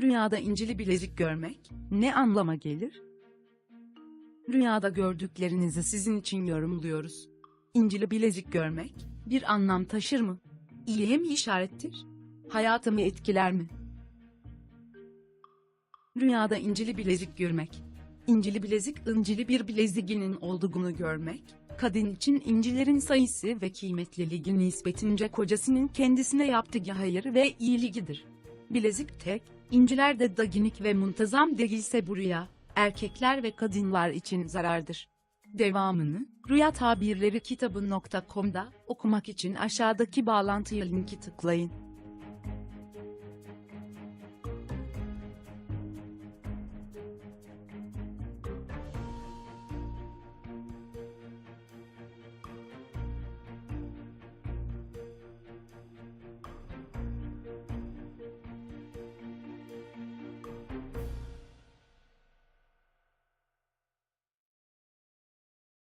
Rüyada incili bilezik görmek ne anlama gelir? Rüyada gördüklerinizi sizin için yorumluyoruz. İncili bilezik görmek bir anlam taşır mı? İyiye mi işarettir? Hayatımı etkiler mi? Rüyada incili bilezik görmek. İncili bilezik incili bir bileziginin olduğunu görmek, kadın için incilerin sayısı ve kıymetliliği nispetince kocasının kendisine yaptığı hayır ve iyiliğidir. Bilezik tek, inciler de daginik ve muntazam değilse bu rüya, erkekler ve kadınlar için zarardır. Devamını, Rüya Tabirleri kitabı.com'da okumak için aşağıdaki bağlantıya linki tıklayın.